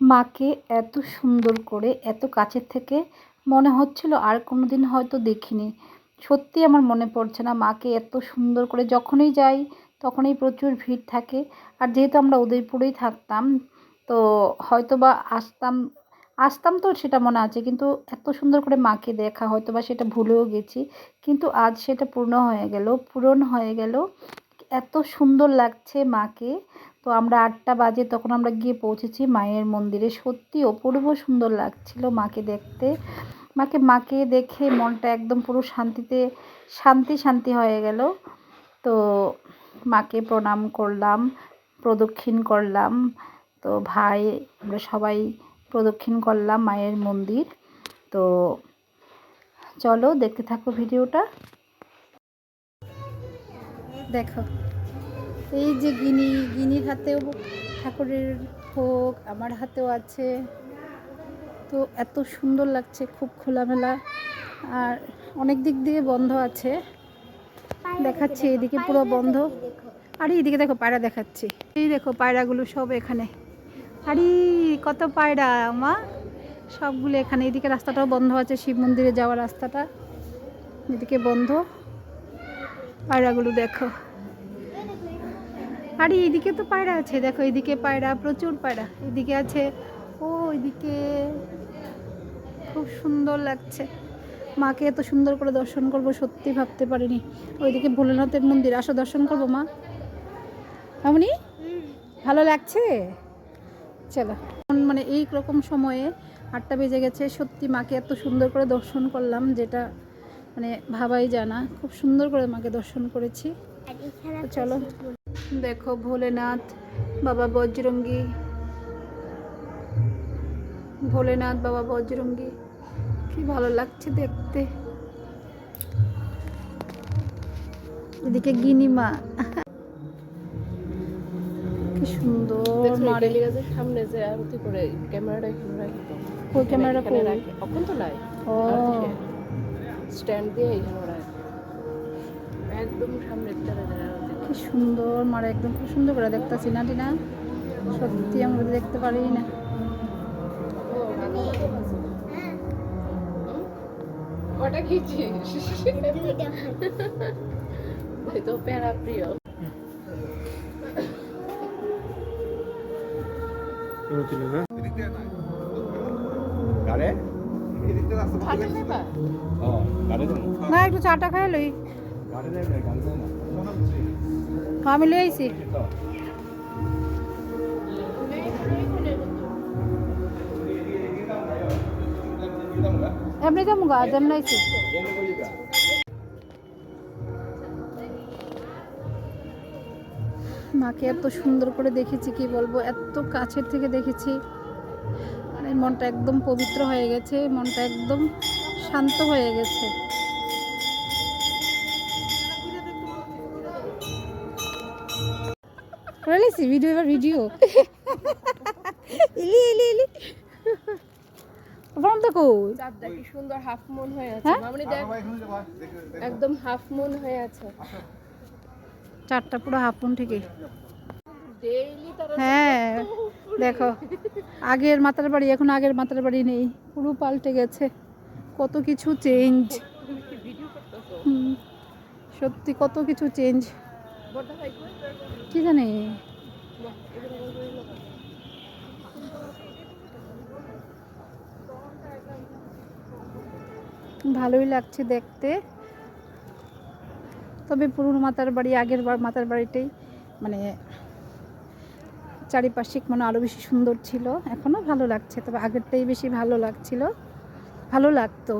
মাকে এত সুন্দর করে, এত কাছের থেকে মনে হচ্ছিল আর কোনো দিন হয়তো দেখিনি। সত্যি আমার মনে পড়ছে না মাকে এত সুন্দর করে যখনই যাই তখনই প্রচুর ভিড় থাকে। আর যেহেতু আমরা উদয়পুরেই থাকতাম, তো হয়তো বা আসতাম আসতাম তো সেটা মনে আছে, কিন্তু এত সুন্দর করে মাকে দেখা হয়তো বা সেটা ভুলেও গেছি। কিন্তু আজ সেটা পূর্ণ হয়ে গেল, পূরণ হয়ে গেল। এত সুন্দর লাগছে মাকে। তো আমরা আটটা বাজে তখন আমরা গিয়ে পৌঁছেছি মায়ের মন্দিরে। সত্যি অপূর্ব সুন্দর লাগছিল মাকে দেখতে। মাকে মাকে দেখে মনটা একদম পুরো শান্তিতে, শান্তি শান্তি হয়ে গেল। তো মাকে প্রণাম করলাম, প্রদক্ষিণ করলাম। তো ভাই, আমরা সবাই প্রদক্ষিণ করলাম মায়ের মন্দির। তো চলো দেখতে থাকো ভিডিওটা। দেখো। এই যে গিনি, গিনির হাতেও ঠাকুরের ভোগ আমার হাতেও আছে। তো এত সুন্দর লাগছে, খুব খোলামেলা। আর অনেক দিক দিয়ে বন্ধ আছে। দেখাচ্ছি, এদিকে পুরো বন্ধ। আরে, এদিকে দেখো, পায়রা দেখাচ্ছি। এই দেখো, পায়রাগুলো সব এখানে। আরে, কত পায়রা, মা। সবগুলো এখানে। এদিকে রাস্তাটাও বন্ধ আছে, শিব মন্দিরে যাওয়ার রাস্তাটা। এদিকে বন্ধ। পায়রাগুলো দেখো। আরে এইদিকে তো পায়রা আছে দেখো এইদিকে পায়রা প্রচুর পায়রা। এদিকে আছে ও এদিকে খুব সুন্দর লাগছে। মাকে এত সুন্দর করে দর্শন করব সত্যি ভাবতে পারিনি। ওইদিকে ভোলেনাথের মন্দির আসো দর্শন করব মা। এমনি ভালো লাগছে? চলো। এখন মানে এই রকম সময়ে আটটা বেজে গেছে সত্যি মাকে এত সুন্দর করে দর্শন করলাম যেটা মানে ভাবাই জানা খুব সুন্দর করে মাকে দর্শন করেছি। চলো। দেখো ভোলেনাথ বাবা বজরঙ্গি। ভোলেনাথ বাবা বজরঙ্গি কি ভালো লাগছে দেখতে। এদিকে গিনিমা। কি সুন্দর সামনে যে আরতি করে ক্যামেরাটা এখানে রাখি তো। ওই ক্যামেরাটা এখানে কই? রাখি। এখন তো নাই। ও। স্ট্যান্ড দিয়ে এখানে রাখি। একদম সামনে তারা আরতি কি সুন্দর মারে একদম খুব সুন্দর করে দেখতেছি না টিনা? সত্যি আমরা দেখতে পারি না। কটা খেয়েছিস তো প্যারা প্রিয়। না একটু চাটা খাই লই। গাড়ে দেন গাড়ে দেন। আমি লই এমনি যাব গা, যেমন আইছি মাকে এত সুন্দর করে দেখেছি, কি বলব, এত কাছের থেকে দেখেছি। মানে মনটা একদম পবিত্র হয়ে গেছে, মনটা একদম শান্ত হয়ে গেছে। করেছি ভিডিও এবার ভিডিও ইলি ইলি ইলি বন্ধ কই চাঁদটা কি সুন্দর হাফ মুন হয়ে আছে। হ্যাঁ? মামনি দেখ একদম হাফ মুন হয়ে আছে। চারটা পুরো হাফুন ঠিকই হ্যাঁ দেখো আগের মাতার বাড়ি এখন আগের মাতার বাড়ি নেই। পুরো পাল্টে গেছে। কত কিছু চেঞ্জ তুমি কি ভিডিও করতেছো? সত্যি কত কিছু চেঞ্জ কি জানি? ভালোই লাগছে দেখতে। তবে পুরনো মাতার বাড়ি, আগের বার মাতার বাড়িটাই মানে চারিপাশিক মানে আরও বেশি সুন্দর ছিল। এখনও ভালো লাগছে, তবে আগেরটাই বেশি ভালো লাগছিল। ভালো লাগতো।